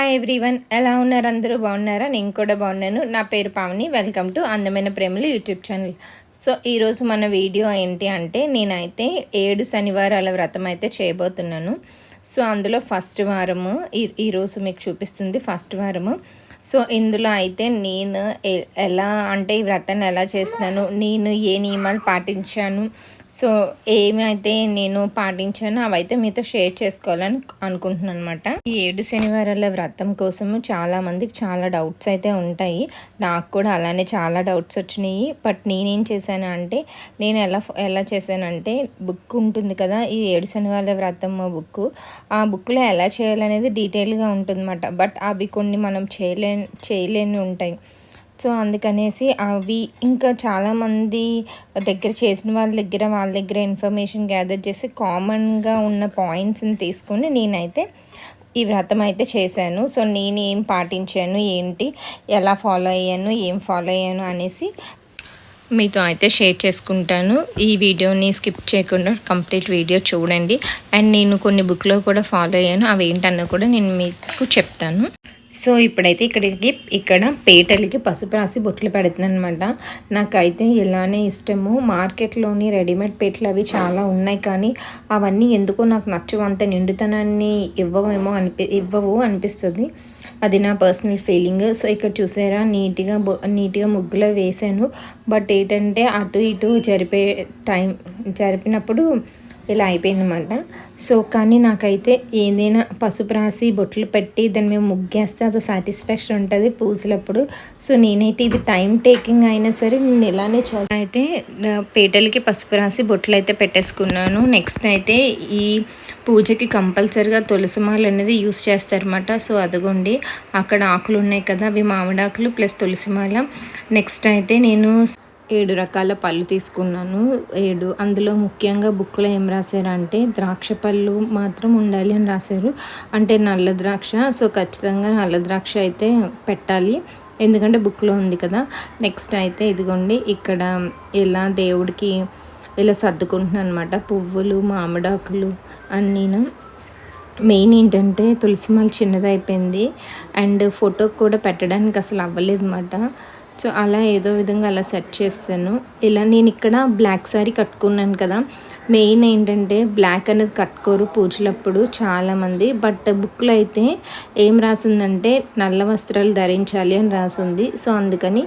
Hi everyone ఎలా ఉన్నారు? అందరూ బాగున్నారా? నేను కూడా బాగున్నాను. నా పేరు పావని. వెల్కమ్ టు అందమైన ప్రేమలు యూట్యూబ్ ఛానల్. సో ఈరోజు మన వీడియో ఏంటి అంటే నేనైతే ఏడు శనివారాల వ్రతం అయితే చేయబోతున్నాను. సో అందులో ఫస్ట్ వారము ఈ ఈరోజు మీకు చూపిస్తుంది ఫస్ట్ వారము. సో ఇందులో అయితే నేను ఎలా అంటే ఈ వ్రతాన్ని ఎలా చేస్తున్నాను? నేను ఏ నియమాలు పాటించాను? సో ఏమైతే నేను పాటించానో అవైతే మీతో షేర్ చేసుకోవాలని అనుకుంటున్నాను అనమాట ఈ ఏడు శనివారాల వ్రతం కోసము చాలా మందికి చాలా డౌట్స్ అయితే ఉంటాయి. నాకు కూడా అలానే చాలా డౌట్స్ వచ్చినాయి. బట్ నేనేం చేశాను అంటే నేను ఎలా ఎలా చేశానంటే బుక్ ఉంటుంది కదా ఈ ఏడు శనివారాల వ్రతం బుక్ ఆ బుక్లో ఎలా చేయాలనేది డీటెయిల్గా ఉంటుందన్నమాట. బట్ అవి కొన్ని మనం చేయలే చేయలేని ఉంటాయి. సో అందుకనేసి అవి ఇంకా చాలామంది దగ్గర చేసిన వాళ్ళ దగ్గర వాళ్ళ దగ్గర ఇన్ఫర్మేషన్ గ్యాదర్ చేసి కామన్గా ఉన్న పాయింట్స్ని తీసుకొని నేనైతే ఈ వ్రతం అయితే చేశాను. సో నేను ఏం పాటించాను ఏంటి ఎలా ఫాలో అయ్యాను ఏం ఫాలో అయ్యాను అనేసి మీతో అయితే షేర్ చేసుకుంటాను. ఈ వీడియోని స్కిప్ చేయకుండా కంప్లీట్ వీడియో చూడండి. అండ్ నేను కొన్ని బుక్లో కూడా ఫాలో అయ్యాను. అవి ఏంటన్నా కూడా నేను మీకు చెప్తాను. సో ఇప్పుడైతే ఇక్కడికి ఇక్కడ పేటలకి పసుపు రాసి బొట్లు పెడుతున్నాను అనమాట నాకైతే ఇలానే ఇష్టము. మార్కెట్లోని రెడీమేడ్ పేటలు అవి చాలా ఉన్నాయి కానీ అవన్నీ ఎందుకో నాకు నచ్చవు. అంత నిండుతనాన్ని ఇవ్వవేమో అనిపి ఇవ్వవు అనిపిస్తుంది. అది నా పర్సనల్ ఫీలింగ్. సో ఇక్కడ చూసారా నీట్గా నీట్గా ముగ్గులో వేసాను బట్ ఏంటంటే అటు ఇటు జరిపే టైం జరిపినప్పుడు ఇలా అయిపోయిందన్నమాట. సో కానీ నాకైతే ఏదైనా పసుపు రాసి బొట్లు పెట్టి దాన్ని మేము ముగ్గేస్తే అదో సాటిస్ఫాక్షన్ ఉంటుంది పూజలప్పుడు సో నేనైతే ఇది టైం టేకింగ్ అయినా సరే నేను ఇలానే చదువు అయితే పీటలకి పసుపు రాసి బొట్లు అయితే పెట్టేసుకున్నాను. నెక్స్ట్ అయితే ఈ పూజకి కంపల్సరిగా తులసిమాలు అనేది యూస్ చేస్తారన్నమాట. సో అదిగోండి అక్కడ ఆకులు ఉన్నాయి కదా అవి మామిడాకులు ప్లస్ తులసిమాల నెక్స్ట్ అయితే నేను ఏడు రకాల పళ్ళు తీసుకున్నాను. ఏడు అందులో ముఖ్యంగా బుక్లో ఏం రాశారంటే ద్రాక్ష పళ్ళు మాత్రం ఉండాలి అని రాశారు. అంటే నల్ల ద్రాక్ష సో ఖచ్చితంగా నల్ల ద్రాక్ష అయితే పెట్టాలి. ఎందుకంటే బుక్లో ఉంది కదా. నెక్స్ట్ అయితే ఇదిగోండి ఇక్కడ ఇలా దేవుడికి ఇలా సర్దుకుంటున్నాను అనమాట పువ్వులు మామిడాకులు అన్నీను. మెయిన్ ఏంటంటే తులసిమాల చిన్నదైపోయింది. అండ్ ఫోటోకి కూడా పెట్టడానికి అసలు అవ్వలేదు అన్నమాట సో అలా ఏదో విధంగా అలా సెట్ చేస్తాను ఇలా నేను ఇక్కడ బ్లాక్ శారీ కట్టుకున్నాను కదా. మెయిన్ ఏంటంటే బ్లాక్ అనేది కట్టుకోరు పూజలప్పుడు చాలామంది. బట్ బుక్లో అయితే ఏం రాసిందంటే నల్ల వస్త్రాలు ధరించాలి అని రాసింది. సో అందుకని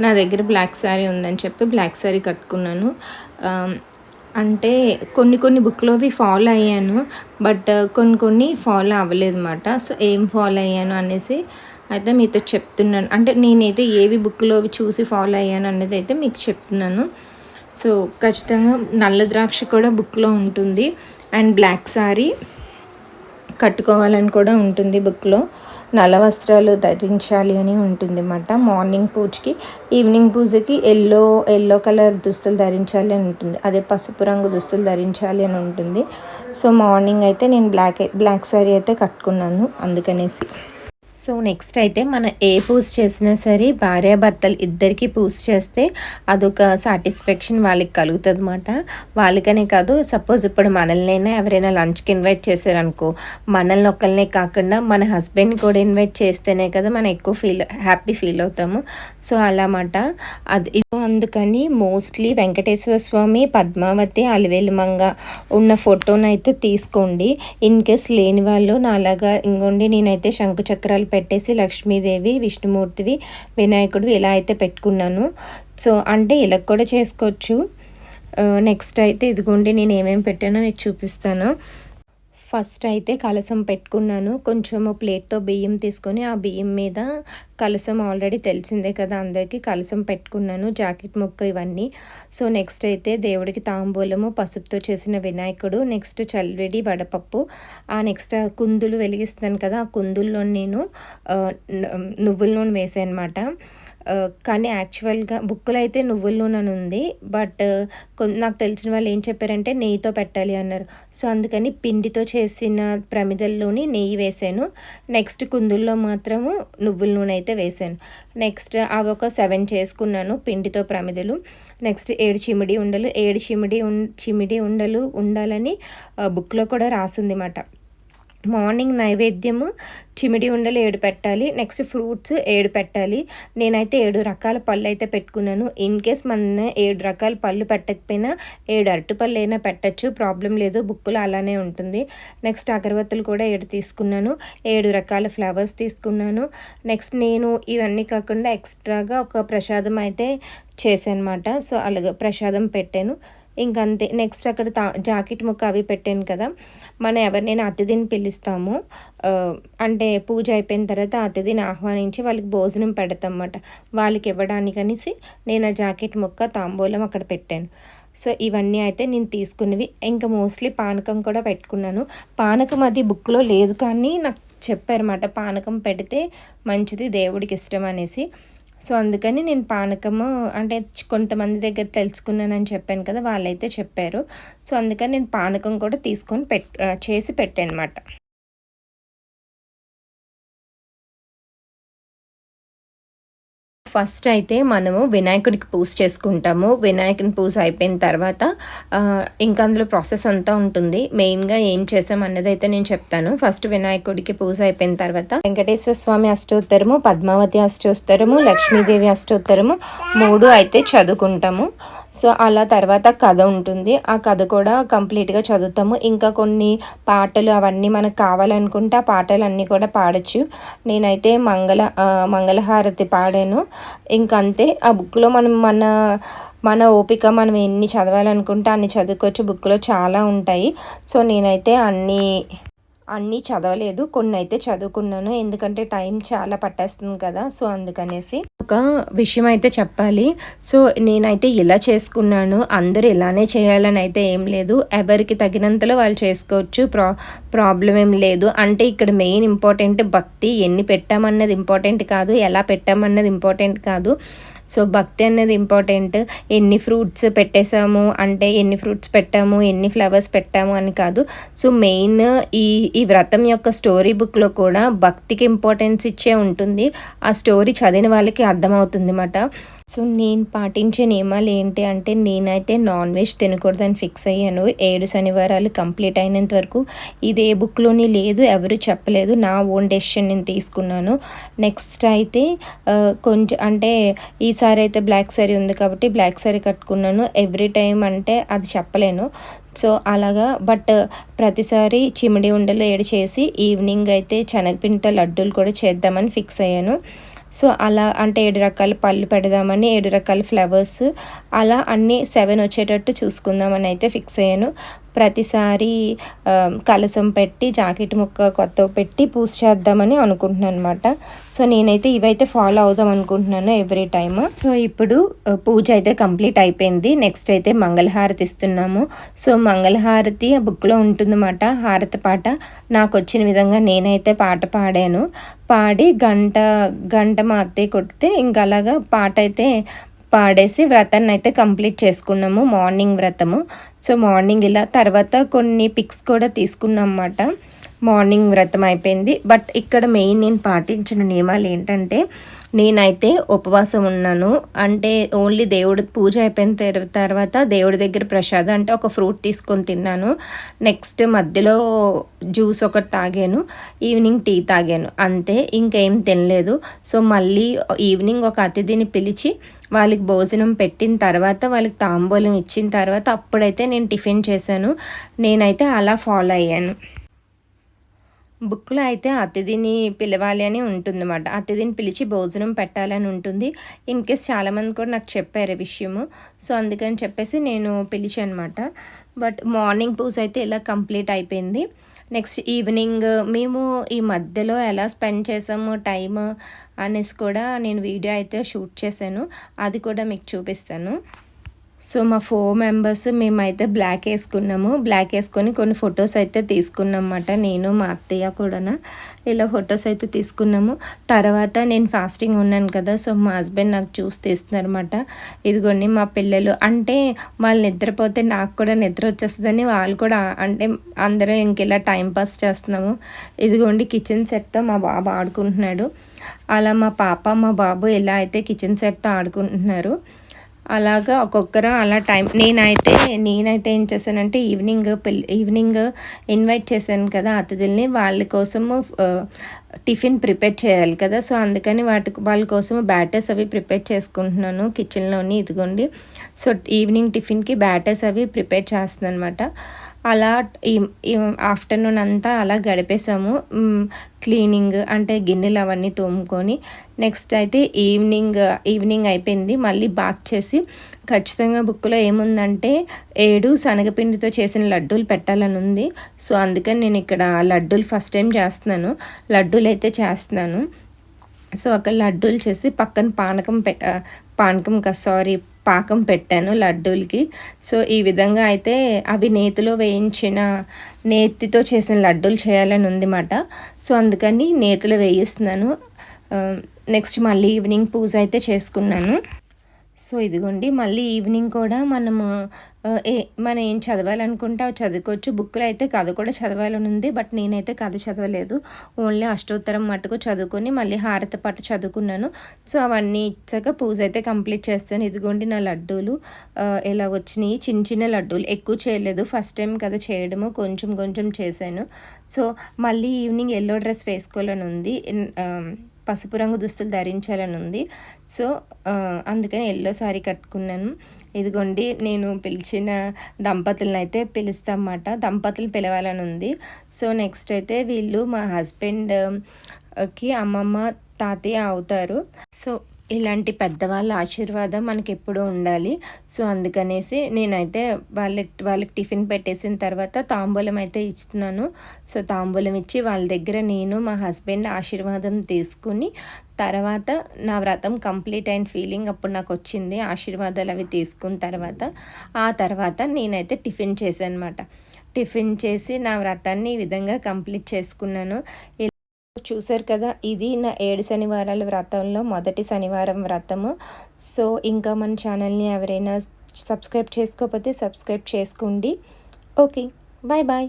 నా దగ్గర బ్లాక్ శారీ ఉందని చెప్పి బ్లాక్ శారీ కట్టుకున్నాను. అంటే కొన్ని కొన్ని బుక్లోవి ఫాలో అయ్యాను. బట్ కొన్ని కొన్ని ఫాలో అవ్వలేదు అనమాట సో ఏం ఫాలో అయ్యాను అనేసి అయితే మీతో చెప్తున్నాను. అంటే నేనైతే ఏవి బుక్లో చూసి ఫాలో అయ్యాను అన్నది అయితే మీకు చెప్తున్నాను. సో ఖచ్చితంగా నల్ల ద్రాక్ష కూడా బుక్లో ఉంటుంది. అండ్ బ్లాక్ సారీ కట్టుకోవాలని కూడా ఉంటుంది బుక్లో. నల్ల వస్త్రాలు ధరించాలి అని ఉంటుంది అన్నమాట. మార్నింగ్ పూజకి ఈవినింగ్ పూజకి ఎల్లో ఎల్లో కలర్ దుస్తులు ధరించాలి అని ఉంటుంది. అదే పసుపు రంగు దుస్తులు ధరించాలి అని ఉంటుంది. సో మార్నింగ్ అయితే నేను బ్లాక్ బ్లాక్ శారీ అయితే కట్టుకున్నాను అందుకనేసి. సో నెక్స్ట్ అయితే మనం ఏ పూజ చేసినా సరే భార్యాభర్తలు ఇద్దరికి పూజ చేస్తే అదొక సాటిస్ఫాక్షన్ వాళ్ళకి కలుగుతుంది అనమాట వాళ్ళకనే కాదు సపోజ్ ఇప్పుడు మనల్నైనా ఎవరైనా లంచ్కి ఇన్వైట్ చేశారనుకో మనల్ని ఒకరినే కాకుండా మన హస్బెండ్ కూడా ఇన్వైట్ చేస్తేనే కదా మనం ఎక్కువ ఫీల్ హ్యాపీ ఫీల్ అవుతాము. సో అలామాట. అది అందుకని మోస్ట్లీ వెంకటేశ్వర స్వామి పద్మావతి అలివేలుమంగ ఉన్న ఫోటోనైతే తీసుకోండి. ఇన్ కేస్ లేని వాళ్ళు నాలాగా ఇంకోండి నేనైతే శంకుచక్రాలు చక్రాలు పెట్టేసి లక్ష్మీదేవి విష్ణుమూర్తివి వినాయకుడు ఇలా అయితే పెట్టుకున్నాను. సో అంటే ఇలా కూడా చేసుకోవచ్చు. నెక్స్ట్ అయితే ఇదిగోండి నేను ఏమేమి పెట్టానో మీకు చూపిస్తాను. ఫస్ట్ అయితే కలసం పెట్టుకున్నాను. కొంచెము ప్లేట్తో బియ్యం తీసుకొని ఆ బియ్యం మీద కలసం ఆల్రెడీ తెలిసిందే కదా అందరికీ. కలసం పెట్టుకున్నాను జాకెట్ ముక్క ఇవన్నీ. సో నెక్స్ట్ అయితే దేవుడికి తాంబూలము పసుపుతో చేసిన వినాయకుడు నెక్స్ట్ చల్విడి వడపప్పు. ఆ నెక్స్ట్ కుందులు వెలిగిస్తాను కదా ఆ కుందుల్లో నేను నువ్వుల నూనె వేసాను అనమాట కానీ యాక్చువల్గా బుక్కులో అయితే నువ్వుల నూనె ఉంది బట్ నాకు తెలిసిన వాళ్ళు ఏం చెప్పారంటే నెయ్యితో పెట్టాలి అన్నారు. సో అందుకని పిండితో చేసిన ప్రమిదల్లోని నెయ్యి వేసాను. నెక్స్ట్ కుందుల్లో మాత్రము నువ్వుల నూనె అయితే వేసాను. నెక్స్ట్ అవి ఒక సెవెన్ చేసుకున్నాను పిండితో ప్రమిదలు. నెక్స్ట్ ఏడు చిమిడి ఉండలు ఏడు చిమిడి ఉం చిమిడి ఉండలు ఉండాలని బుక్లో కూడా రాసింది అన్నమాట మార్నింగ్ నైవేద్యము చిమిడి ఉండలు ఏడు పెట్టాలి నెక్స్ట్ ఫ్రూట్స్ ఏడు పెట్టాలి. నేనైతే ఏడు రకాల పళ్ళు అయితే పెట్టుకున్నాను. ఇన్ కేస్ మన ఏడు రకాల పళ్ళు పెట్టకపోయినా ఏడు అరటిపళ్ళు అయినా పెట్టచ్చు ప్రాబ్లం లేదు బుక్కులో అలానే ఉంటుంది. నెక్స్ట్ అగరబత్తులు కూడా ఏడు తీసుకున్నాను. ఏడు రకాల ఫ్లవర్స్ తీసుకున్నాను. నెక్స్ట్ నేను ఇవన్నీ కాకుండా ఎక్స్ట్రాగా ఒక ప్రసాదం అయితే చేశానమాట. సో అలాగే ప్రసాదం పెట్టాను. ఇంకంతే. నెక్స్ట్ అక్కడ తా జాకెట్ ముక్క అవి పెట్టాను కదా. మనం ఎవరినైనా అతిథిని పిలుస్తాము. అంటే పూజ అయిపోయిన తర్వాత అతిథిని ఆహ్వానించి వాళ్ళకి భోజనం పెడతాం అన్నమాట వాళ్ళకి ఇవ్వడానికి అనేసి నేను ఆ జాకెట్ ముక్క తాంబూలం అక్కడ పెట్టాను. సో ఇవన్నీ అయితే నేను తీసుకున్నవి. ఇంకా మోస్ట్లీ పానకం కూడా పెట్టుకున్నాను. పానకం అది బుక్లో లేదు కానీ నాకు చెప్పారన్నమాట. పానకం పెడితే మంచిది దేవుడికి ఇష్టం అనేసి. సో అందుకని నేను పానకము అంటే కొంతమంది దగ్గర తెలుసుకున్నానని చెప్పాను కదా వాళ్ళైతే చెప్పారు. సో అందుకని నేను పానకం కూడా తీసుకొని పెట్ చేసి పెట్టాను ఫస్ట్ అయితే మనము వినాయకుడికి పూజ చేసుకుంటాము. వినాయకుని పూజ అయిపోయిన తర్వాత ఇంకా అందులో ప్రాసెస్ అంతా ఉంటుంది. మెయిన్గా ఏం చేసాం అన్నది అయితే నేను చెప్తాను. ఫస్ట్ వినాయకుడికి పూజ అయిపోయిన తర్వాత వెంకటేశ్వర స్వామి అష్టోత్తరము పద్మావతి అష్టోత్తరము లక్ష్మీదేవి అష్టోత్తరము మూడు అయితే చదువుకుంటాము. సో అలా తర్వాత కథ ఉంటుంది. ఆ కథ కూడా కంప్లీట్గా చదువుతాము. ఇంకా కొన్ని పాటలు అవన్నీ మనకు కావాలనుకుంటే ఆ పాటలు అన్నీ కూడా పాడచ్చు. నేనైతే మంగళ మంగళహారతి పాడాను. ఇంకంతే. ఆ బుక్లో మనం మన మన ఓపిక మనం ఎన్ని చదవాలనుకుంటే అన్ని చదువుకోవచ్చు. బుక్లో చాలా ఉంటాయి. సో నేనైతే అన్నీ అన్నీ చదవలేదు. కొన్ని అయితే చదువుకున్నాను. ఎందుకంటే టైం చాలా పట్టేస్తుంది కదా. సో అందుకనేసి ఒక విషయం అయితే చెప్పాలి. సో నేనైతే ఇలా చేసుకున్నాను. అందరూ ఇలానే చేయాలని అయితే ఏం లేదు. ఎవరికి తగినంతలో వాళ్ళు చేసుకోవచ్చు. ప్రా ప్రాబ్లం ఏం లేదు. అంటే ఇక్కడ మెయిన్ ఇంపార్టెంట్ భక్తి ఎన్ని పెట్టామన్నది ఇంపార్టెంట్ కాదు. ఎలా పెట్టామన్నది ఇంపార్టెంట్ కాదు. సో భక్తి అనేది ఇంపార్టెంట్. ఎన్ని ఫ్రూట్స్ పెట్టేసాము అంటే ఎన్ని ఫ్రూట్స్ పెట్టాము? ఎన్ని ఫ్లవర్స్ పెట్టాము అని కాదు. సో మెయిన్ ఈ ఈ వ్రతం యొక్క స్టోరీ బుక్లో కూడా భక్తికి ఇంపార్టెన్స్ ఇచ్చే ఉంటుంది. ఆ స్టోరీ చదివిన వాళ్ళకి అర్థమవుతుంది అన్నమాట సో నేను పాటించే నియమాలు ఏంటి అంటే నేనైతే నాన్ వెజ్ తినకూడదని ఫిక్స్ అయ్యాను. ఏడు శనివారాలు కంప్లీట్ అయినంత వరకు ఇది ఏ బుక్లోని లేదు ఎవరు చెప్పలేదు. నా ఓన్ డెసిషన్ నేను తీసుకున్నాను. నెక్స్ట్ అయితే కొంచెం అంటే ఈసారి అయితే బ్లాక్ సారీ ఉంది కాబట్టి బ్లాక్ సారీ కట్టుకున్నాను. ఎవ్రీ టైం అంటే అది చెప్పలేను. సో అలాగా బట్ ప్రతిసారి చిమిడి ఉండలు ఏడు చేసి ఈవినింగ్ అయితే శనగపిండితో లడ్డూలు కూడా చేద్దామని ఫిక్స్ అయ్యాను. సో అలా అంటే ఏడు రకాల పళ్ళు పెడదామని ఏడు రకాల ఫ్లవర్స్ అలా అన్నీ సెవెన్ వచ్చేటట్టు చూసుకుందామని అయితే ఫిక్స్ అయ్యాను. ప్రతిసారి కలసం పెట్టి జాకెట్ ముక్క కొత్త పెట్టి పూజ చేద్దామని అనుకుంటున్నాను అనమాట సో నేనైతే ఇవైతే ఫాలో అవుదాం అనుకుంటున్నాను ఎవ్రీ టైమ్. సో ఇప్పుడు పూజ అయితే కంప్లీట్ అయిపోయింది. నెక్స్ట్ అయితే మంగళహారతి ఇస్తున్నాము. సో మంగళహారతి బుక్లో ఉంటుందన్నమాట హారతి పాట. నాకు వచ్చిన విధంగా నేనైతే పాట పాడాను. పాడి గంట గంట మా అత్తయ్య కొడితే ఇంకా అలాగా పాట అయితే పాడేసి వ్రతాన్ని అయితే కంప్లీట్ చేసుకున్నాము మార్నింగ్ వ్రతము. సో మార్నింగ్ ఇలా తర్వాత కొన్ని పిక్స్ కూడా తీసుకున్నాం అన్నమాట మార్నింగ్ వ్రతం అయిపోయింది. బట్ ఇక్కడ మెయిన్ నేను పాటించిన నియమాలు ఏంటంటే నేనైతే ఉపవాసం ఉన్నాను. అంటే ఓన్లీ దేవుడి పూజ అయిపోయిన తర్వాత దేవుడి దగ్గర ప్రసాదం అంటే ఒక ఫ్రూట్ తీసుకొని తిన్నాను. నెక్స్ట్ మధ్యలో జ్యూస్ ఒకటి తాగాను. ఈవినింగ్ టీ తాగాను. అంతే ఇంకేం తినలేదు. సో మళ్ళీ ఈవినింగ్ ఒక అతిథిని పిలిచి వాళ్ళకి భోజనం పెట్టిన తర్వాత వాళ్ళకి తాంబూలం ఇచ్చిన తర్వాత అప్పుడైతే నేను టిఫిన్ చేశాను. నేనైతే అలా ఫాలో అయ్యాను. బుక్లో అయితే అతిథిని పిలవాలి అని ఉంటుందన్నమాట. అతిథిని పిలిచి భోజనం పెట్టాలని ఉంటుంది. ఇన్ కేస్ చాలామంది కూడా నాకు చెప్పారు విషయము. సో అందుకని చెప్పేసి నేను పిలిచాను అనమాట బట్ మార్నింగ్ పూజ అయితే ఇలా కంప్లీట్ అయిపోయింది. నెక్స్ట్ ఈవినింగ్ మేము ఈ మధ్యలో ఎలా స్పెండ్ చేసాము టైమ్ అనేసి కూడా నేను వీడియో అయితే షూట్ చేశాను. అది కూడా మీకు చూపిస్తాను. సో మా ఫోర్ మెంబర్స్ మేమైతే బ్లాక్ వేసుకున్నాము. బ్లాక్ వేసుకొని కొన్ని ఫొటోస్ అయితే తీసుకున్నాం అన్నమాట నేను మా అత్తయ్య కూడా ఇలా ఫొటోస్ అయితే తీసుకున్నాము. తర్వాత నేను ఫాస్టింగ్ ఉన్నాను కదా సో మా హస్బెండ్ నాకు చూసి తీస్తున్నారన్నమాట. ఇదిగోండి మా పిల్లలు. అంటే వాళ్ళు నిద్రపోతే నాకు కూడా నిద్ర వచ్చేస్తుందని వాళ్ళు కూడా అంటే అందరూ ఇంకెలా టైంపాస్ చేస్తున్నాము. ఇదిగోండి కిచెన్ సెట్తో మా బాబు ఆడుకుంటున్నాడు. అలా మా పాప మా బాబు ఎలా అయితే కిచెన్ సెట్తో ఆడుకుంటున్నారు. అలాగా ఒక్కొక్కరు అలా టైం నేనైతే నేనైతే ఏం చేశానంటే ఈవినింగ్ పెళ్ళి ఈవినింగ్ ఇన్వైట్ చేశాను కదా అతిథుల్ని. వాళ్ళ కోసము టిఫిన్ ప్రిపేర్ చేయాలి కదా. సో అందుకని వాటి వాళ్ళ కోసం బ్యాటర్స్ అవి ప్రిపేర్ చేసుకుంటున్నాను కిచెన్లోని ఇదిగోండి. సో ఈవినింగ్ టిఫిన్కి బ్యాటర్స్ అవి ప్రిపేర్ చేస్తున్నాను అనమాట అలా ఈ ఆఫ్టర్నూన్ అంతా అలా గడిపేసాము క్లీనింగ్ అంటే గిన్నెలు అవన్నీ తోముకొని నెక్స్ట్ అయితే ఈవినింగ్ ఈవినింగ్ uh, అయిపోయింది. మళ్ళీ బాక్ చేసి ఖచ్చితంగా బుక్లో ఏముందంటే ఏడు శనగపిండితో చేసిన లడ్డూలు పెట్టాలని ఉంది. సో అందుకని నేను ఇక్కడ లడ్డూలు ఫస్ట్ టైం చేస్తున్నాను. లడ్డూలు అయితే చేస్తున్నాను. సో అక్కడ లడ్డూలు చేసి పక్కన పానకం పె uh, పానకం కా సారీ పాకం పెట్టాను లడ్డూలకి. సో ఈ విధంగా అయితే అవి నేతిలో వేయించిన నేతితో చేసిన లడ్డూలు చేయాలని ఉంది సో అందుకని నేతిలో వేయిస్తున్నాను. Um, నెక్స్ట్ మళ్ళీ ఈవినింగ్ పూజ అయితే చేసుకున్నాను. సో ఇదిగోండి మళ్ళీ ఈవినింగ్ కూడా మనము ఏ మనం ఏం చదవాలనుకుంటే అవి చదువుకోవచ్చు. బుక్లో అయితే కథ కూడా చదవాలని ఉంది బట్ నేనైతే కథ చదవలేదు. ఓన్లీ అష్టోత్తరం మటుకు చదువుకొని మళ్ళీ హారత పట్టు చదువుకున్నాను. సో అవన్నీ ఇచ్చాక పూజ అయితే కంప్లీట్ చేస్తాను. ఇదిగోండి నా లడ్డూలు ఇలా వచ్చినాయి? చిన్న చిన్న లడ్డూలు. ఎక్కువ చేయలేదు. ఫస్ట్ టైం కదా చేయడము. కొంచెం కొంచెం చేశాను. సో మళ్ళీ ఈవినింగ్ ఎల్లో డ్రెస్ వేసుకోవాలని ఉంది. పసుపు రంగు దుస్తులు ధరించాలని ఉంది. సో అందుకని ఎల్లో సారీ కట్టుకున్నాను. ఇదిగోండి నేను పిలిచిన దంపతులను అయితే పిలుస్తామన్నమాట. దంపతులు పిలవాలని ఉంది. సో నెక్స్ట్ అయితే వీళ్ళు మా హస్బెండ్కి అమ్మమ్మ తాతయ్య అవుతారు. సో ఇలాంటి పెద్దవాళ్ళ ఆశీర్వాదం మనకి ఎప్పుడూ ఉండాలి. సో అందుకనేసి నేనైతే వాళ్ళ వాళ్ళకి టిఫిన్ పెట్టేసిన తర్వాత తాంబూలం అయితే ఇస్తున్నాను. సో తాంబూలం ఇచ్చి వాళ్ళ దగ్గర నేను మా హస్బెండ్ ఆశీర్వాదం తీసుకుని తర్వాత నా వ్రతం కంప్లీట్ అయిన ఫీలింగ్ అప్పుడు నాకు వచ్చింది. ఆశీర్వాదాలు అవి తీసుకున్న తర్వాత ఆ తర్వాత నేనైతే టిఫిన్ చేశాను అనమాట టిఫిన్ చేసి నా వ్రతాన్ని ఈ విధంగా కంప్లీట్ చేసుకున్నాను. చూసారు కదా ఇది నా ఏడు శనివారాల వ్రతంలో మొదటి శనివారం వ్రతము. సో ఇంకా మన ఛానల్ని ఎవరైనా సబ్స్క్రైబ్ చేసుకోకపోతే సబ్స్క్రైబ్ చేసుకోండి. Okay bye bye.